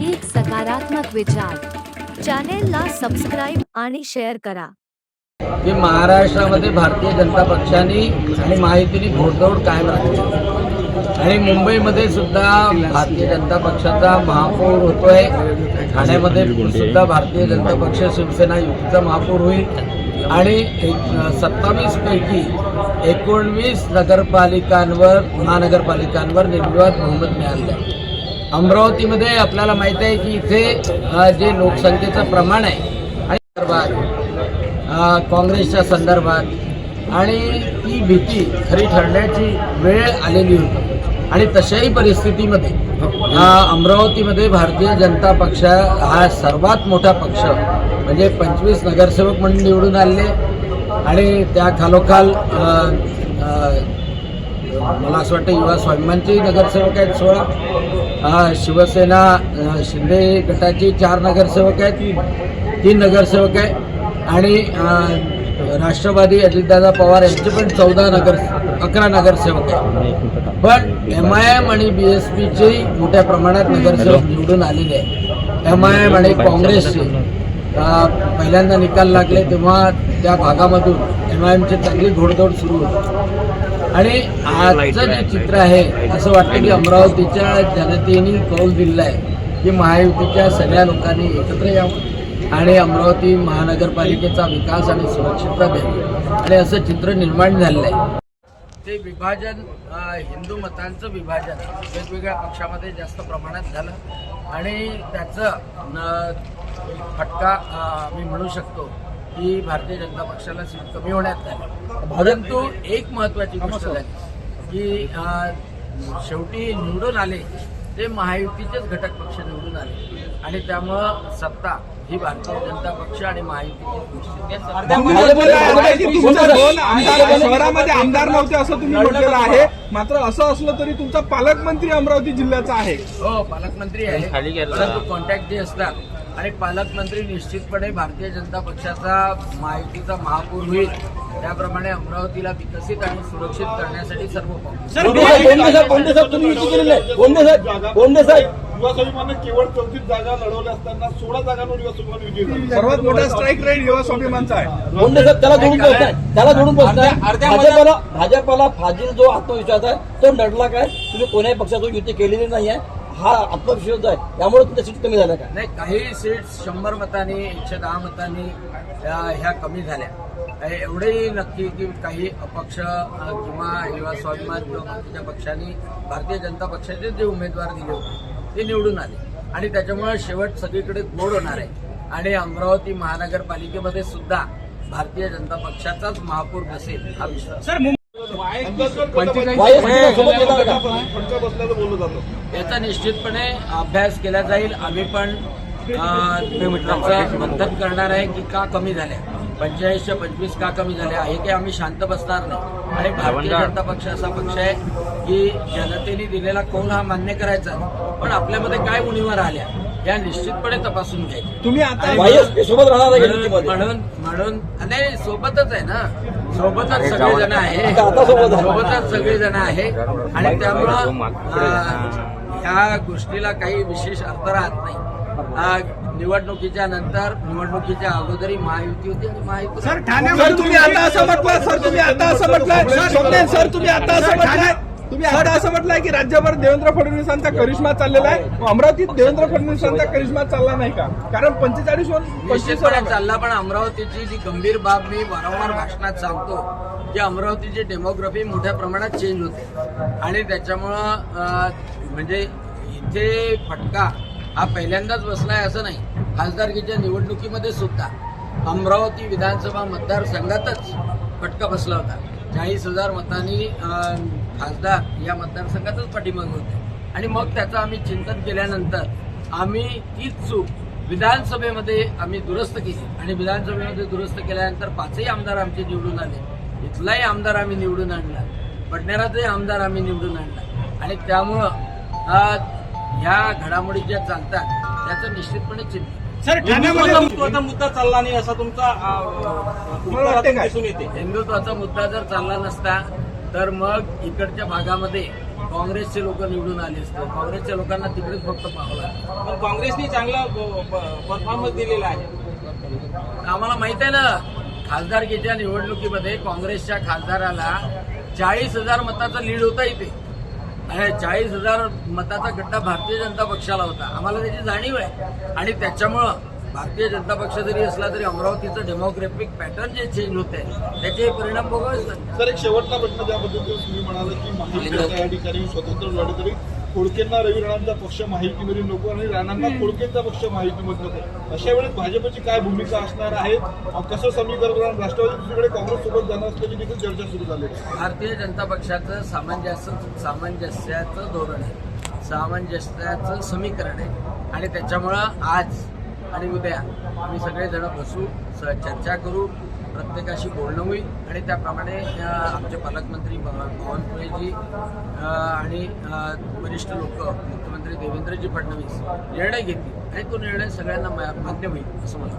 एक सकारात्मक विचार. चॅनेलला सबस्क्राईब आणि शेअर करा. की महाराष्ट्रामध्ये भारतीय जनता पक्षाने आणि माहितीने घोडदौड कायम राखली. आणि मुंबईमध्ये सुद्धा भारतीय जनता पक्षाचा महापौर होतोय. ठाण्यामध्ये सुद्धा भारतीय जनता पक्ष शिवसेना युतीचा महापौर होईल. आणि एक सत्तावीस पैकी एकोणवीस नगरपालिकांवर महानगरपालिकांवर निर्विवाद बहुमत मिळालं आहे. अमरावतीमध्ये आपल्याला माहीत आहे की इथे जे लोकसंख्येचं प्रमाण आहे आणि संदर्भात काँग्रेसच्या संदर्भात आणि ती भीती खरी ठरण्याची वेळ आलेली होती. आणि तशाही परिस्थितीमध्ये अमरावतीमध्ये भारतीय जनता पक्ष हा सर्वात मोठा पक्ष म्हणजे पंचवीस नगरसेवक म्हणून निवडून आले आणि त्या खालोखाल मला असं वाटतं युवा स्वाभिमानचे नगरसेवक आहेत सोळा. शिवसेना शिंदे गटाचे चार नगरसेवक आहेत तीन नगरसेवक आहे आणि राष्ट्रवादी अजितदादा पवार यांचे पण चौदा नगर अकरा नगरसेवक आहेत. पण एम आय एम आणि बी एस पीचे मोठ्या प्रमाणात नगरसेवक निवडून आलेले आहेत. एम आय एम आणि काँग्रेसचे पहिल्यांदा निकाल लागले तेव्हा त्या भागामधून एम आय एमची चांगली घोडदौड सुरू होती. आणि आजचं जे चित्र आहे असं वाटतं की अमरावतीच्या जनतेने कौल दिलेला आहे की महायुतीच्या सगळ्या लोकांनी एकत्र यावं आणि अमरावती महानगरपालिकेचा विकास आणि सुरक्षितता द्यावी आणि असं चित्र निर्माण झालेलं आहे ते विभाजन हिंदू मतांचं विभाजन वेगवेगळ्या पक्षामध्ये जास्त प्रमाणात झालं. आणि त्याचं फटका मी म्हणू शकतो की भारतीय जनता पक्षाला सीट कमी होण्यात आली. परंतु एक महत्त्वाची गोष्ट झाली की शेवटी निवडून आले ते महायुतीचेच घटक पक्ष निवडून आले. आणि त्यामुळं सत्ता ही भारतीय जनता पक्ष आणि महायुतीची आमदार शहरामध्ये आमदार नव्हते असं तुम्ही म्हटलेलं आहे. मात्र असं असलं तरी तुमचा पालकमंत्री अमरावती जिल्ह्याचा आहे. हो पालकमंत्री आहे. परंतु कॉन्टॅक्ट जे असतात आणि पालकमंत्री निश्चितपणे भारतीय जनता पक्षाचा महायुतीचा महापौर होईल. त्याप्रमाणे अमरावतीला विकसित आणि सुरक्षित करण्यासाठी सर्व पाऊल युवा स्वाभिमानने केवळ चौतीस जागा लढवल्या असताना सोळा जागांवर युवा स्वाभिमान विजयी झाले. सर्वात मोठा स्ट्राईक रेट युवा स्वाभिमानचा आहे. बोंडे साहेब त्याला जोडून पोहोचताय त्याला जोडून पोहोचताय भाजपला भाजपला फाजील जो आत्मविश्वास आहे तो नडला काय? तुम्ही कोण्याही पक्षाची युती केलेली नाही आहे हा आत्मविश्वास आहे त्यामुळे तुमच्या सीट कमी झाल्या काय नाही काही सीट्स शंभर मतांनी एकशे दहा मतांनी ह्या कमी झाल्या. एवढंही नक्की की काही अपक्ष किंवा युवा स्वाभिमान किंवा बाकीच्या पक्षांनी भारतीय जनता पक्षाचे जे उमेदवार दिले होते ते निवडून आले. आणि त्याच्यामुळे शेवट सगळीकडे गोड होणार आहे. आणि अमरावती महानगरपालिकेमध्ये सुद्धा भारतीय जनता पक्षाचाच महापौर बसेल हा विश्वास. याचा निश्चितपणे अभ्यास केला जाईल. आम्ही पण मंथन करणार आहे की का कमी झाल्या. पंचेचाळीसच्या पंचवीस का कमी झाल्या हे काही आम्ही शांत बसणार नाही. आणि भारतीय जनता पक्ष असा पक्ष आहे की जनतेने दिलेला कौल हा मान्य करायचा पण आपल्यामध्ये काय उणीवा राहिल्या? या निश्चितपणे तपासून घ्यायच्या तुम्ही आता सोबत राहणार आहे का म्हणून युतीमध्ये म्हणून म्हणून नाही सोबतच आहे ना. सोबतच सगळेजण आहे. आता सोबत आहे. सोबतच सगळेजण आहे. आणि त्यामुळं अं, ह्या गोष्टीला काही विशेष अर्थ राहत नाही. अं, निवडणुकीच्या नंतर निवडणुकीच्या अगोदरही महायुती होती आणि महायुती सर तुम्ही आता असं म्हटलं सर तुम्ही आता असं सोमनाथ सर तुम्ही आता असं म्हटलंय. तुम्ही आता असं म्हटलंय की राज्यभर देवेंद्र फडणवीसांचा करिश्मा चाललेला आहे. अमरावतीत देवेंद्र फडणवीसांचा करिश्मा चालला नाही का? कारण पंचेचाळीस पंचवीस निश्चितपणे चालला पण अमरावतीची जी गंभीर बाब मी वारंवार भाषणात सांगतो की अमरावतीची डेमोग्राफी मोठ्या प्रमाणात चेंज होते. आणि त्याच्यामुळं म्हणजे इथे फटका हा पहिल्यांदाच बसलाय असं नाही. खासदारकीच्या निवडणुकीमध्ये सुद्धा अमरावती विधानसभा मतदारसंघातच फटका बसला होता. चाळीस हजार मतांनी खासदार या मतदारसंघाचाच पाठिंबा होते. आणि मग त्याचं आम्ही चिंतन केल्यानंतर आम्ही तीच चूक विधानसभेमध्ये आम्ही दुरुस्त केली. आणि विधानसभेमध्ये दुरुस्त केल्यानंतर पाचही आमदार आमचे निवडून आले. इथलाही आमदार आम्ही निवडून आणला. पडण्याराचाही आमदार आम्ही निवडून आणला. आणि त्यामुळं ह्या घडामोडी ज्या चालतात त्याचं निश्चितपणे चिंतन. सर ठाण्यामध्ये हिंदुत्वाचा मुद्दा चालला नाही असा तुमचा? दिसून येते. हिंदुत्वाचा मुद्दा जर चालला नसता तर मग इकडच्या भागामध्ये काँग्रेसचे लोक निवडून आले असते. काँग्रेसच्या लोकांना तिकडेच फक्त पाहावं लागतं. पण काँग्रेसने चांगला परफॉर्मन्स दिलेला आहे. आम्हाला माहीत आहे ना खासदारकीच्या निवडणुकीमध्ये काँग्रेसच्या खासदाराला चाळीस हजार मताचा लीड होता इथे. चाळीस हजार मताचा गड्डा भारतीय जनता पक्षाला होता. आम्हाला त्याची जाणीव आहे. आणि त्याच्यामुळं भारतीय जनता पक्ष जरी असला तरी अमरावतीचं डेमोग्राफिक पॅटर्न जे चेंज होत आहे त्याचे परिणाम बघावेच. सर एक शेवटचा प्रश्न ज्या पद्धतीने तुम्ही म्हणाले की या ठिकाणी स्वतंत्र लढतरी खोडकेंना रवी राणांचा पक्ष माहितीमध्ये नको आणि राणांना खोडकेंचा पक्ष माहितीमध्ये नको. अशा वेळेस भाजपची काय भूमिका असणार आहे? कसं समीकरण? राष्ट्रवादी दुसरीकडे काँग्रेस सोबत जाणार असल्याची देखील चर्चा सुरू झाली आहे. भारतीय जनता पक्षाचं सामंजस्य सामंजस्याचं धोरण आहे. सामंजस्याचं समीकरण आहे. आणि त्याच्यामुळं आज आणि उद्या आम्ही सगळेजण बसू स- चर्चा करू. प्रत्येकाशी बोलणं होईल आणि त्याप्रमाणे आमचे पालकमंत्री ब- बावनकुळेजी आणि वरिष्ठ लोक मुख्यमंत्री देवेंद्रजी फडणवीस निर्णय घेतील आणि तो निर्णय सगळ्यांना मान्य होईल असं मला